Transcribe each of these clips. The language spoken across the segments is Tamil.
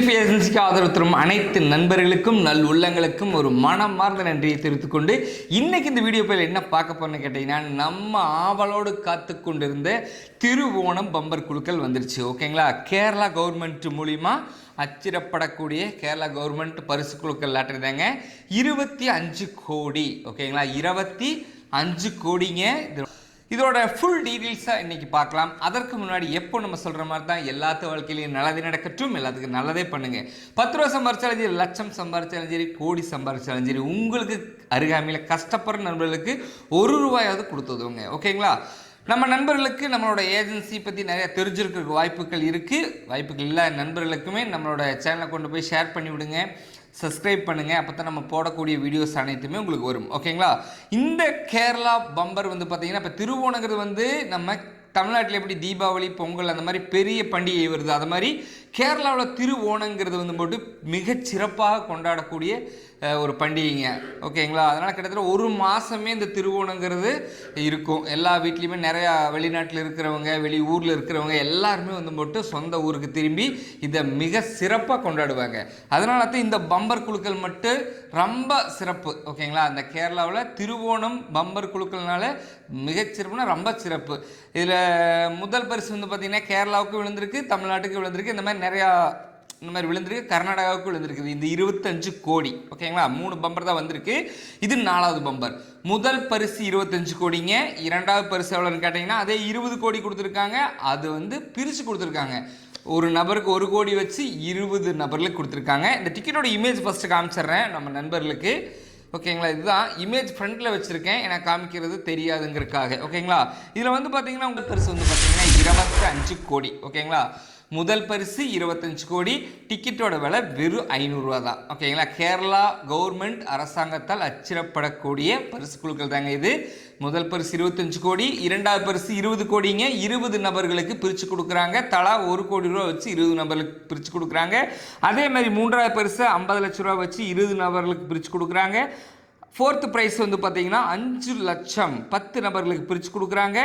கேஜிஎஃப் ஆதரவு தரும் அனைத்து நண்பர்களுக்கும் நல் உள்ளங்களுக்கும் ஒரு மனமார்ந்த நன்றியை தெரிவித்துக் கொண்டு இன்னைக்கு இந்த வீடியோ பேர் என்ன பார்க்க போறேன்னு கேட்டீங்கன்னா நம்ம ஆவலோடு காத்து கொண்டிருந்த திருவோணம் பம்பர் குழுக்கள் வந்துருச்சு. ஓகேங்களா? கேரளா கவர்மெண்ட் மூலிமா அச்சிடப்படக்கூடிய கேரளா கவர்மெண்ட் பரிசு குழுக்கள் லாட்டிருந்தாங்க. இருபத்தி அஞ்சு கோடி. ஓகேங்களா? இருபத்தி அஞ்சு கோடிங்க. இதோட ஃபுல் டீட்டெயில்ஸாக இன்னைக்கு பார்க்கலாம். அதற்கு முன்னாடி எப்போ நம்ம சொல்கிற மாதிரி தான் எல்லாத்து வாழ்க்கையிலையும் நல்லது நடக்கட்டும் எல்லாத்துக்கும் நல்லதே பண்ணுங்க. பத்து ரூபா சம்பாரிச்சாலும் சரி லட்சம் சம்பாரிச்சாலும் சரி கோடி சம்பாரிச்சாலும் சரி உங்களுக்கு அருகாமையில் கஷ்டப்படுற நண்பர்களுக்கு ஒரு ரூபாயாவது கொடுத்துதுங்க ஓகேங்களா? நம்ம நண்பர்களுக்கு நம்மளோட ஏஜென்சி பற்றி நிறைய தெரிஞ்சிருக்க வாய்ப்புகள் இருக்குது வாய்ப்புகள் இல்லை நண்பர்களுக்குமே நம்மளோட சேனலை கொண்டு போய் ஷேர் பண்ணி விடுங்க சப்ஸ்கிரைப் பண்ணுங்கள் அப்போ தான் நம்ம போடக்கூடிய வீடியோஸ் அனைத்துமே உங்களுக்கு வரும். ஓகேங்களா இந்த கேரளா பம்பர் வந்து பார்த்தீங்கன்னா இப்போ திருவோணங்கிறது வந்து நம்ம தமிழ்நாட்டில் எப்படி தீபாவளி பொங்கல் அந்த மாதிரி பெரிய பண்டிகை வருது. அது மாதிரி கேரளாவில் திருவோணங்கிறது வந்து போட்டு மிகச் சிறப்பாக கொண்டாடக்கூடிய ஒரு பண்டிகைங்க. ஓகேங்களா? அதனால் கிட்டத்தட்ட ஒரு மாதமே இந்த திருவோணங்கிறது இருக்கும். எல்லா வீட்லேயுமே நிறையா வெளிநாட்டில் இருக்கிறவங்க வெளி ஊரில் இருக்கிறவங்க எல்லாருமே வந்து போட்டு சொந்த ஊருக்கு திரும்பி இதை மிக சிறப்பாக கொண்டாடுவாங்க. அதனால தான் இந்த பம்பர் குழுக்கள் மட்டும் ரொம்ப சிறப்பு. ஓகேங்களா? அந்த கேரளாவில் திருவோணம் பம்பர் குழுக்கள்னால மிகச்சிறப்புனா ரொம்ப சிறப்பு. இதில் முதல் பரிசு வந்து பார்த்திங்கன்னா கேரளாவுக்கு விழுந்திருக்கு தமிழ்நாட்டுக்கு விழுந்திருக்கு. இந்த மாதிரி நிறையா இந்த மாதிரி விழுந்திருக்கு. கர்நாடகாவுக்கு விழுந்திருக்குது. இந்த இருபத்தஞ்சு கோடி. ஓகேங்களா? மூணு பம்பர் தான் வந்திருக்கு. இது நாலாவது பம்பர் முதல் பரிசு இருபத்தஞ்சு கோடிங்க. இரண்டாவது பரிசு எவ்வளோன்னு கேட்டிங்கன்னா அதே இருபது கோடி கொடுத்துருக்காங்க. அது வந்து பிரித்து கொடுத்துருக்காங்க. ஒரு நபருக்கு ஒரு கோடி வச்சு இருபது நபர்களுக்கு கொடுத்துருக்காங்க. இந்த டிக்கெட்டோட இமேஜ் ஃபஸ்ட்டு காமிச்சிடுறேன். நம்ம நண்பர்களுக்கு. ஓகேங்களா? இதுதான். இமேஜ் ஃப்ரண்ட்டில் வச்சுருக்கேன். எனக்கு காமிக்கிறது தெரியாதுங்கிறதுக்காக. ஓகேங்களா? இதில் வந்து பார்த்தீங்கன்னா உங்கள் பரிசு வந்து பார்த்தீங்கன்னா இருபத்தி அஞ்சு கோடி. ஓகேங்களா? முதல் பரிசு இருபத்தஞ்சு கோடி டிக்கெட்டோட விலை வெறும் ஐநூறுரூவா தான். ஓகேங்களா? கேரளா கவர்மெண்ட் அரசாங்கத்தால் அச்சிடப்படக்கூடிய பரிசு குழுக்கள் தாங்க இது. முதல் பரிசு இருபத்தஞ்சு கோடி இரண்டாவது பரிசு இருபது கோடிங்க. இருபது நபர்களுக்கு பிரித்து கொடுக்குறாங்க. தலா ஒரு கோடி ரூபா வச்சு இருபது நபர்களுக்கு பிரித்து கொடுக்குறாங்க. அதே மாதிரி மூன்றாவது பரிசு ஐம்பது லட்ச ரூபா வச்சு இருபது நபர்களுக்கு பிரித்து கொடுக்குறாங்க. ஃபோர்த்து ப்ரைஸ் வந்து பார்த்தீங்கன்னா அஞ்சு லட்சம் பத்து நபர்களுக்கு பிரித்து கொடுக்குறாங்க.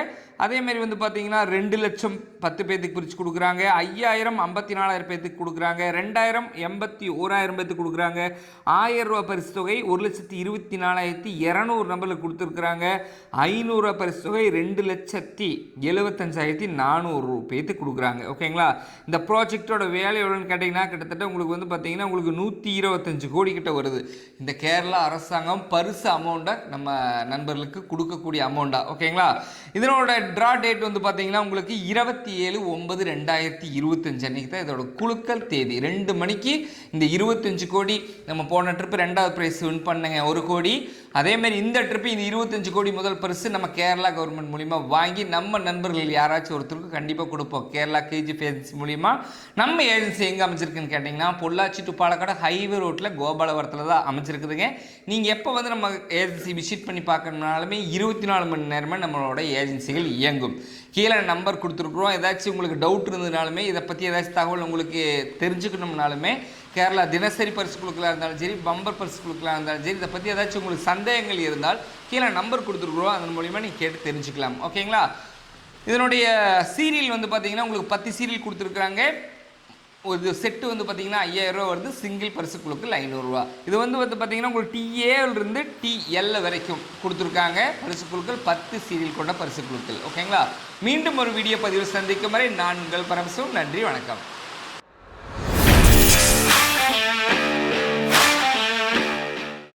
அதேமாரி வந்து பார்த்தீங்கன்னா ரெண்டு லட்சம் பத்து பேர்த்துக்கு பிரித்து கொடுக்குறாங்க. ஐயாயிரம் ஐம்பத்தி நாலாயிரம் பேர்த்துக்கு கொடுக்குறாங்க. ரெண்டாயிரம் எண்பத்தி ஓராயிரம் பேர்த்துக்கு கொடுக்குறாங்க. ஆயிரம் ரூபா பரிசு தொகை ஒரு லட்சத்தி இருபத்தி நாலாயிரத்தி இரநூறு நபர்களுக்கு கொடுத்துருக்குறாங்க. ஐநூறுரூவா பரிசு தொகை ரெண்டு லட்சத்தி எழுபத்தஞ்சாயிரத்தி நானூறு பேர்த்துக்கு கொடுக்குறாங்க. ஓகேங்களா? இந்த ப்ராஜெக்டோட வேலை எவ்வளோன்னு கேட்டிங்கன்னா கிட்டத்தட்ட உங்களுக்கு வந்து பார்த்தீங்கன்னா உங்களுக்கு நூற்றி இருபத்தஞ்சு கோடி கிட்ட வருது. இந்த கேரளா அரசாங்கம் பரிசு அமௌண்ட்டை நம்ம நண்பர்களுக்கு கொடுக்கக்கூடிய அமௌண்ட்டாக ஓகேங்களா இதனோட ட்ரா டேட் வந்து பார்த்தீங்கன்னா உங்களுக்கு இருபத்தி ஏழு ஒன்பது ரெண்டாயிரத்தி இருபத்தஞ்சு அன்றைக்கி தான் இதோட குழுக்கள் தேதி. ரெண்டு மணிக்கு இந்த இருபத்தஞ்சு கோடி நம்ம போன ட்ரிப்பு ரெண்டாவது ப்ரைஸ் வின் பண்ணுங்க. ஒரு கோடி அதே மாதிரி இந்த ட்ரிப்பு இந்த இருபத்தஞ்சு கோடி முதல் பரிசு நம்ம கேரளா கவர்மெண்ட் மூலிமா வாங்கி நம்ம நண்பர்கள் யாராச்சும் ஒருத்தருக்கு கண்டிப்பாக கொடுப்போம். கேரளா கேஜி ஏஜென்சி மூலிமா நம்ம ஏஜென்சி எங்கே அமைச்சிருக்குன்னு கேட்டிங்கன்னா பொள்ளாச்சி டு பாலக்காடு ஹைவே ரோட்டில் கோபாலபுரத்தில் தான் அமைச்சிருக்குதுங்க நீங்கள் எப்போ வந்து நம்ம ஏஜென்சி விசிட் பண்ணி பார்க்கணும்னாலுமே இருபத்தி நாலு மணி நேரமே நம்மளோட ஏஜென்சிகள் இயங்கும். கீழே நம்பர் கொடுத்துருக்குறோம். ஏதாச்சும் உங்களுக்கு டவுட் இருந்ததுனாலுமே இதை பற்றி ஏதாச்சும் தகவல் உங்களுக்கு தெரிஞ்சுக்கணும்னாலுமே கேரளா தினசரி பரிசு குழுக்களாக இருந்தாலும் சரி பம்பர் பரிசு குழுக்களாக இருந்தாலும் சரி இதை பற்றி ஏதாச்சும் உங்களுக்கு சந்தேகங்கள் இருந்தால் கீழே நம்பர் கொடுத்துருக்குறோம். அதன் மூலிமா நீங்கள் கேட்டு தெரிஞ்சுக்கலாம். ஓகேங்களா? இதனுடைய சீரியல் வந்து பார்த்தீங்கன்னா உங்களுக்கு பத்து சீரியல் கொடுத்துருக்குறாங்க. ஒரு செட்டு வந்து பார்த்தீங்கன்னா ஐயாயிரம் ரூபா வருது. சிங்கிள் பரிசு குழுக்கள் ஐநூறுரூவா இது வந்து வந்து பார்த்தீங்கன்னா உங்களுக்கு டிஏலேருந்து டிஎல் வரைக்கும் கொடுத்துருக்காங்க. பரிசு குழுக்கள் பத்து சீரியல் கொண்ட பரிசு குழுக்கள் ஓகேங்களா மீண்டும் ஒரு வீடியோ பதிவு சந்திக்கும் வரை நான் உங்கள் பரமசும் நன்றி வணக்கம்.